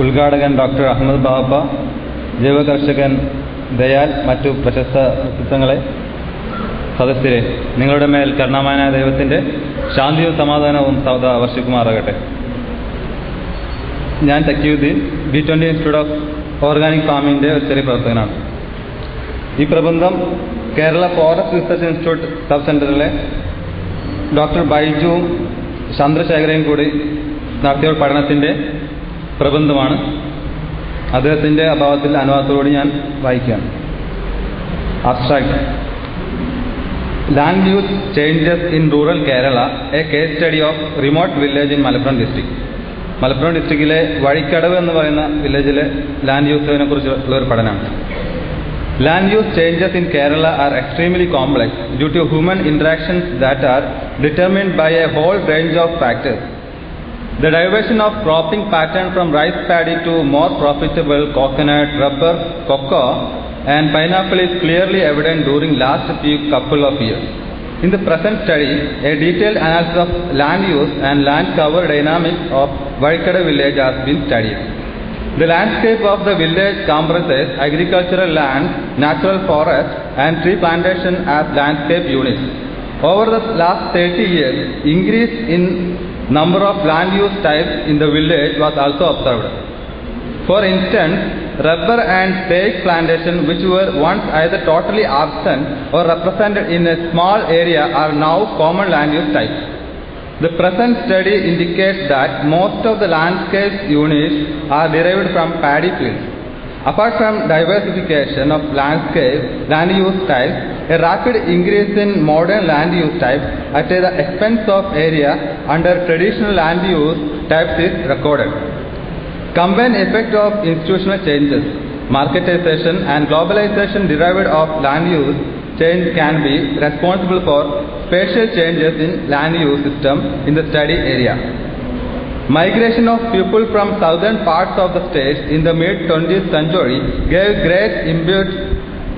ഉദ്ഘാടകൻ doctor Ahmed Baba ജൈവകർഷകൻ ദയാൽ മറ്റു പ്രശസ്ത വ്യക്തിത്വങ്ങളെ. സദസ്യരെ നിങ്ങളുടെ മേൽ കരുണാമാനായ ദൈവത്തിന്റെ ശാന്തിയും സമാധാനവും സൗദ വർഷിക്കുമാറാകട്ടെ. ഞാൻ Thakiyuddin B twenty institute of organic ഫാമിന്റെ ഒരു ചെറിയ പ്രവർത്തകനാണ്. ഈ പ്രബന്ധം Kerala forest research institute sub സെന്ററിലെ ഡോക്ടർ ബൈജുവും ചന്ദ്രശേഖരയും കൂടി നടത്തിയ പഠനത്തിന്റെ പ്രബന്ധമാണ്. അദ്ദേഹത്തിന്റെ അഭാവത്തിൽ അനുവാദത്തോട് ഞാൻ വായിക്കുകയാണ്. Abstract land use changes in rural Kerala a case study of remote village in Malappuram district Malappuram ഡിസ്ട്രിക്റ്റിലെ Vazhikkadavu എന്ന് പറയുന്ന വില്ലേജിലെ ലാൻഡ് യൂസിനെ കുറിച്ചുള്ള ഒരു പഠനമാണ്. Land use changes in Kerala are extremely complex due to human interactions that are determined by a whole range of factors. The diversion of cropping pattern from rice paddy to more profitable coconut, rubber, cocoa and pineapple is clearly evident during last few couple of years. In the present study, a detailed analysis of land use and land cover dynamics of Vaikada village has been studied. The landscape of the village comprises agricultural land, natural forest and tree plantation as landscape units. Over the last 30 years, increase in number of land use types in the village was also observed. For instance, rubber and teak plantation which were once either totally absent or represented in a small area are now common land use types. The present study indicates that most of the landscape units are derived from paddy fields. Apart from diversification of landscape land use types, a rapid increase in modern land use types at the expense of area under traditional land use types is recorded. Combined effect of institutional changes, marketization and globalization derived of land use change can be responsible for spatial changes in land use system in the study area. Migration of people from southern parts of the state in the mid 20th century gave great impetus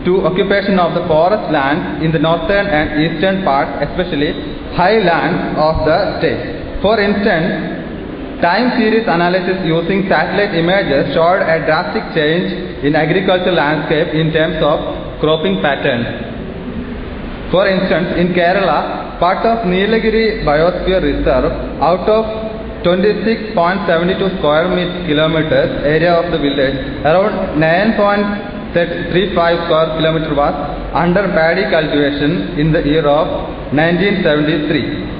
to occupation of the forest lands in the northern and eastern parts, especially highlands of the state. For instance, time series analysis using satellite images showed a drastic change in agricultural landscape in terms of cropping patterns. For instance, in Kerala, part of Nilagiri Biosphere Reserve, out of 26.72 square kilometers area of the village, around 9.35 square kilometer was under paddy cultivation in the year of 1973.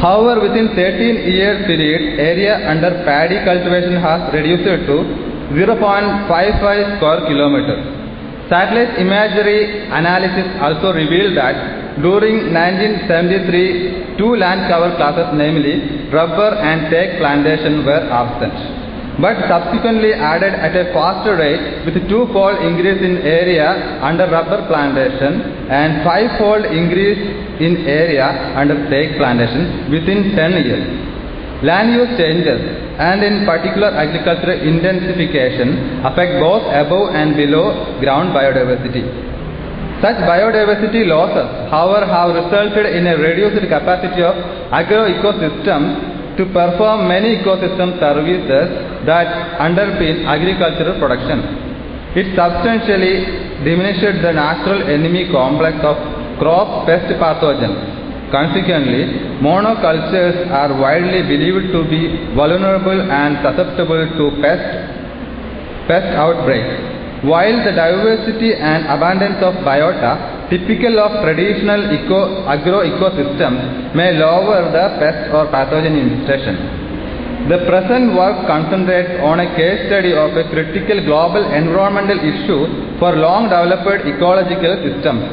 However, within 13 year period, area under paddy cultivation has reduced to 0.55 square kilometers. Satellite imagery analysis also revealed that during 1973, two land cover classes, namely rubber and teak plantation, were absent, but subsequently added at a faster rate with two-fold increase in area under rubber plantation and five-fold increase in area under teak plantation within 10 years. Land use changes and in particular agricultural intensification affect both above and below ground biodiversity. Such biodiversity losses, however, have resulted in a reduced capacity of agroecosystems to perform many ecosystem services that underpin agricultural production. It substantially diminished the natural enemy complex of crop pest pathogens. Consequently, monocultures are widely believed to be vulnerable and susceptible to pest, pest outbreaks. While the diversity and abundance of biota typical of traditional eco, agro-ecosystems may lower the pest or pathogen infestation. The present work concentrates on a case study of a critical global environmental issue for long developed ecological systems.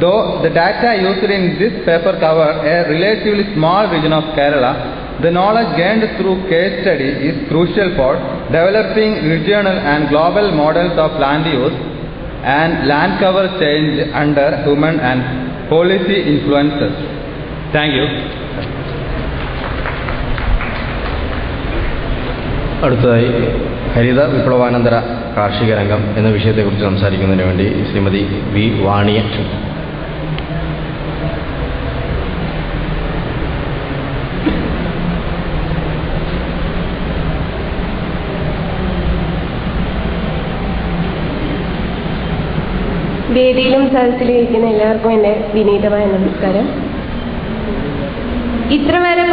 Though the data used in this paper cover a relatively small region of Kerala, the knowledge gained through case study is crucial for developing regional and global models of land use and land cover change under human and policy influences. Thank you. അടുത്തതായി ഹരിത വിപ്ലവാനന്തര കാർഷിക രംഗം എന്ന വിഷയത്തെക്കുറിച്ച് സംസാരിക്കുന്നതിന് വേണ്ടി Shrimati V വാണിയെ വേദിയിലും സദസ്സിലും ഇരിക്കുന്ന എല്ലാവർക്കും എന്റെ വിനീതമായ നമസ്കാരം. ഇത്ര വരെ